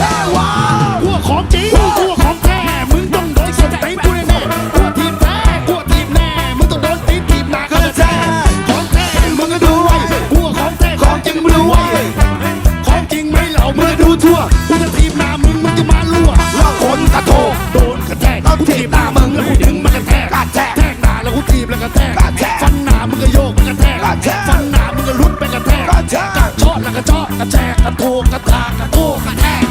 ท้ว้าวพวกของจริงพวกของแท้มึงต้องโดนสนตีกูแน่ๆพวกทีมแท้พวกทีมแน่มึงต้องโดนตีทีมหนักก็แท้ของแท้มึงก็ดูไว้พวกของแท้ของจริงมึงดูไว้ของจริงไม่เหล่ามึมึงดูทั่วกูจะทีมหน้ามึงมึงจะมาลั่วแล้วคนกระโถโดนกระแทกกูทีบหน้ามึงแล้วกูดึงมันกระแทกกระแทกแทกหน้าแล้วกูทีบแล้วกระแทกกระแทกฟันหน้ามึงก็โยกมันกระแทกกระแทกฟันหน้ามึงก็ลุดไปกระแทกกระแทกกระชอดแล้วกระชอดกระแทกกระโถกกระทากกระโถกระแทก